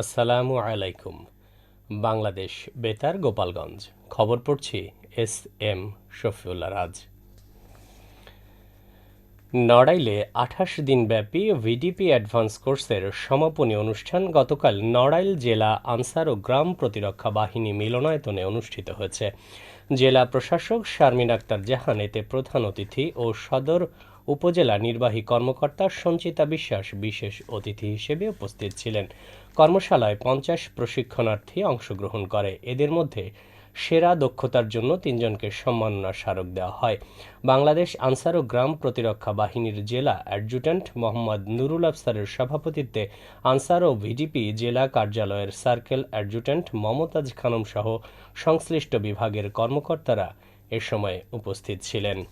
আসসালামু আলাইকুম। বাংলাদেশ বেতার, গোপালগঞ্জ। খবর পড়ছি এস এম শফিউল্লা রাজ। নড়াইলে আঠাশ দিনব্যাপী ভিডিপি অ্যাডভান্স কোর্সের সমাপনী অনুষ্ঠান গতকাল নড়াইল জেলা আনসার ও গ্রাম প্রতিরক্ষা বাহিনী মিলনায়তনে অনুষ্ঠিত হয়েছে। জেলা প্রশাসক শারমিন আক্তার জাহান এতে প্রধান অতিথি ও সদর উপজেলা নির্বাহী কর্মকর্তা সঞ্চিতা বিশ্বাস বিশেষ অতিথি হিসেবে উপস্থিত ছিলেন। কর্মশালায় পঞ্চাশ প্রশিক্ষণার্থী অংশগ্রহণ করে। এদের মধ্যে সেরা দক্ষতার জন্য তিনজনকে সম্মাননা স্মারক দেওয়া হয়। বাংলাদেশ আনসার ও গ্রাম প্রতিরক্ষা বাহিনীর জেলা অ্যাডজুট্যান্ট মোহাম্মদ নুরুল আফসারের সভাপতিত্বে আনসার ও ভিডিপি জেলা কার্যালয়ের সার্কেল অ্যাডজুট্যান্ট মমতাজ খানম সহ সংশ্লিষ্ট বিভাগের কর্মকর্তারা এ সময় উপস্থিত ছিলেন।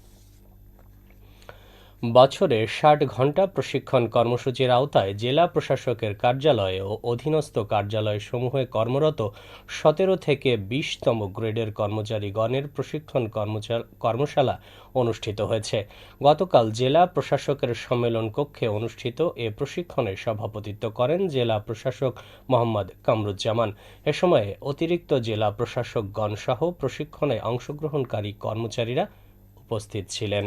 বছরে ষাট ঘণ্টা প্রশিক্ষণ কর্মসূচির আওতায় জেলা প্রশাসকের কার্যালয়ে ও অধীনস্থ কার্যালয় সমূহে কর্মরত সতেরো থেকে বিশতম গ্রেডের কর্মচারীগণের প্রশিক্ষণ কর্মশালা অনুষ্ঠিত হয়েছে। গতকাল জেলা প্রশাসকের সম্মেলন কক্ষে অনুষ্ঠিত এ প্রশিক্ষণে সভাপতিত্ব করেন জেলা প্রশাসক মোহাম্মদ কামরুজ্জামান। এ সময়ে অতিরিক্ত জেলা প্রশাসকগণ সহ প্রশিক্ষণে অংশগ্রহণকারী কর্মচারীরা উপস্থিত ছিলেন।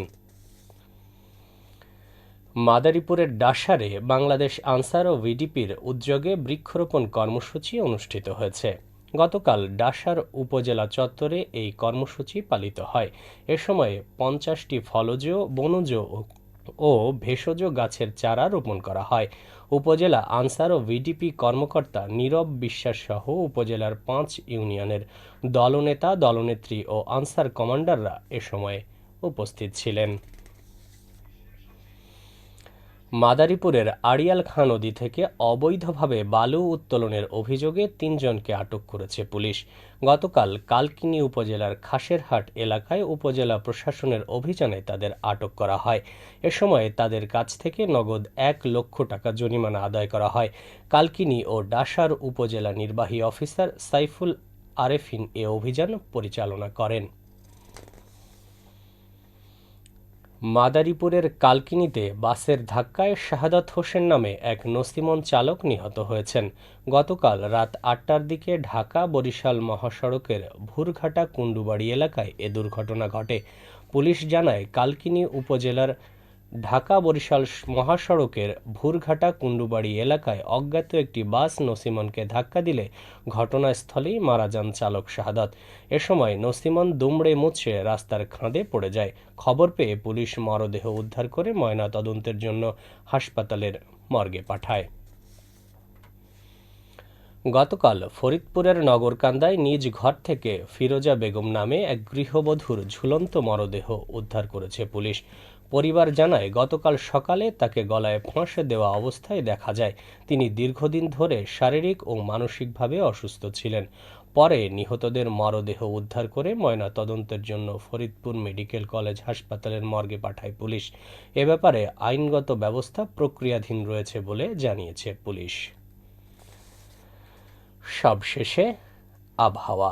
মাদারীপুরের ডাসারে বাংলাদেশ আনসার ও ভিডিপির উদ্যোগে বৃক্ষরোপণ কর্মসূচি অনুষ্ঠিত হয়েছে। গতকাল ডাসার উপজেলা চত্বরে এই কর্মসূচি পালিত হয়। এ সময় পঞ্চাশটি ফলজ, বনজ ও- ভেষজ গাছের চারা রোপণ করা হয়। উপজেলা আনসার ও ভিডিপি কর্মকর্তা নীরব বিশ্বাস সহ উপজেলার পাঁচ ইউনিয়নের দলনেতা, দলনেত্রী ও আনসার কমান্ডাররা এ সময় উপস্থিত ছিলেন। মাদারীপুরের আড়িয়াল খাঁ নদী থেকে অবৈধভাবে বালু উত্তোলনের অভিযোগে তিনজনকে আটক করেছে পুলিশ। গতকাল কালকিনি উপজেলার খাসেরহাট এলাকায় উপজেলা প্রশাসনের অভিযানে তাদের আটক করা হয়। এ সময় তাদের কাছ থেকে নগদ এক লক্ষ টাকা জরিমানা আদায় করা হয়। কালকিনি ও ডাসার উপজেলা নির্বাহী অফিসার সাইফুল আরেফিন এ অভিযান পরিচালনা করেন। মাদারীপুরের কালকিনিতে বাসের ধাক্কায় শাহাদাত হোসেন নামে এক নসিমন চালক নিহত হয়েছেন। গতকাল রাত আটটার দিকে ঢাকা বরিশাল মহাসড়কের ভুরঘাটা কুণ্ডুবাড়ি এলাকায় এ দুর্ঘটনা ঘটে। পুলিশ জানায়, কালকিনি উপজেলার ঢাকা বরিশাল মহাসড়কের ভুরঘাটা কুন্ডুবাড়ি এলাকায় অজ্ঞাত একটি বাস নসিমনকে ধাক্কা দিলে ঘটনাস্থলেই মারা যান চালক শাহাদাত। এ সময় নসিমন দুমড়ে মুচড়ে রাস্তার খাঁদে পড়ে যায়। খবর পেয়ে পুলিশ মরদেহ উদ্ধার করে ময়না তদন্তের জন্য হাসপাতালের মর্গে পাঠায়। গতকাল ফরিদপুরের নগরকান্দায় নিজ ঘর থেকে ফিরোজা বেগম নামে এক গৃহবধূর ঝুলন্ত মরদেহ উদ্ধার করেছে পুলিশ। পরিবার জানায়, গতকাল সকালে তাকে গলায় ফাঁসে দেওয়া অবস্থায় দেখা যায়। তিনি দীর্ঘদিন ধরে শারীরিক ও মানসিকভাবে অসুস্থ ছিলেন। পরে নিহতদের মরদেহ উদ্ধার করে ময়না তদন্তের জন্য ফরিদপুর মেডিকেল কলেজ হাসপাতালের মর্গে পাঠায় পুলিশ। এ ব্যাপারে আইনগত ব্যবস্থা প্রক্রিয়াধীন রয়েছে বলে জানিয়েছে পুলিশ। সবশেষে আবহাওয়া।